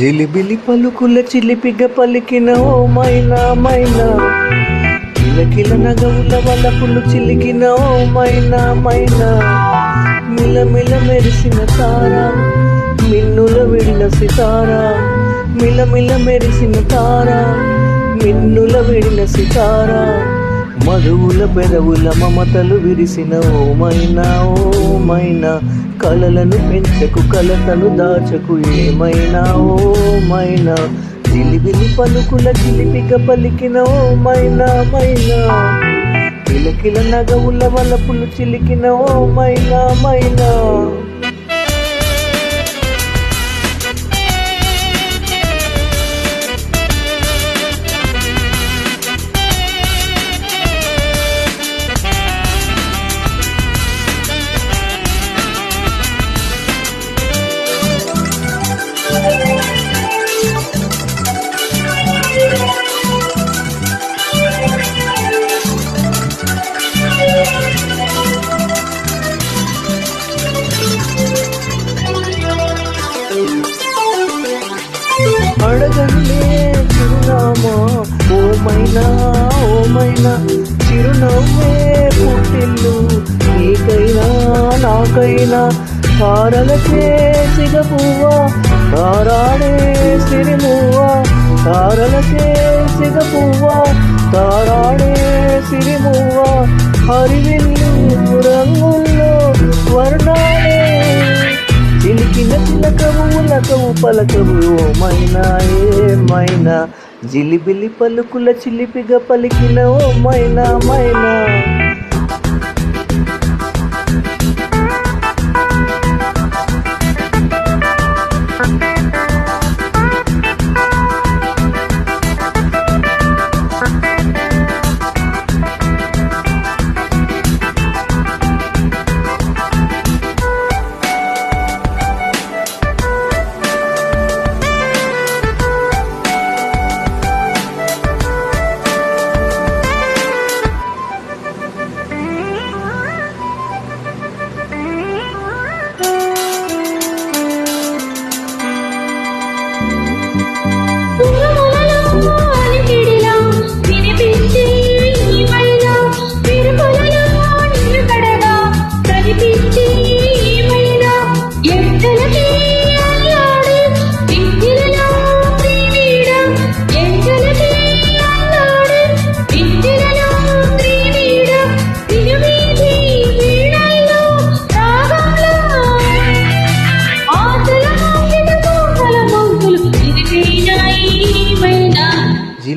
జిలిబిలి పలుకుల చిలిపిగ పలికిన ఓ మైనా మైనా. కిలకిల నగవుల వలపులు చిలికిన ఓ మైనా మైనా. మిలమిల మెరిసిన తారా మిన్నుల విడిన సితారా. మిలమిల మెరిసిన తారా మిన్నుల విడిన సితారా. మధువుల పెదవుల మమతలు విరిసిన ఓమైనా ఓమైనా కలలను పెంచకు కలతను దాచకు ఏమైనా ఓమైనా. మైనా జిలిబిలి పలుకుల చిలిపిక పలికిన ఓమైనా మైనా. కిలకిల నగవుల వలపులు చిలికిన ఓ మైనా. మైనా అడగండే చిరునామా. ఓమైనా ఓమైనా ఓ చిరునవ్వే పుట్టిల్లు. నీకైనా నాకైనా తారలకే సిగపువ్వా. తారాడే సిరిమువ్వా. తారలకే సిగపువ్వా. తారాడే సిరిమువ్వా. హరివిల్లు రంగుల్లో వర్ణ పలకవు పలకవు ఓమైనా ఏమైనా జిలిబిలి పలుకుల చిలిపిగా పలికిన ఓ మైనా.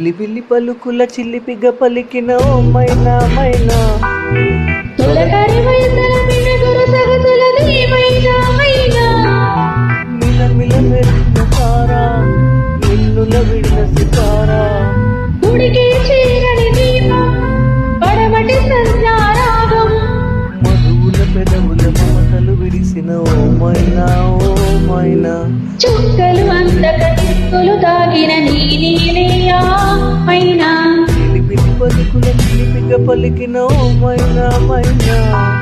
జిలిబిలి పలుకుల చిలిపిగా పలికిన ఓ మైనా మైనా. పలికిన తాకిన నీ నీనేయా మైనా పలుకుల పలికిన ఓ మైనా మైనా.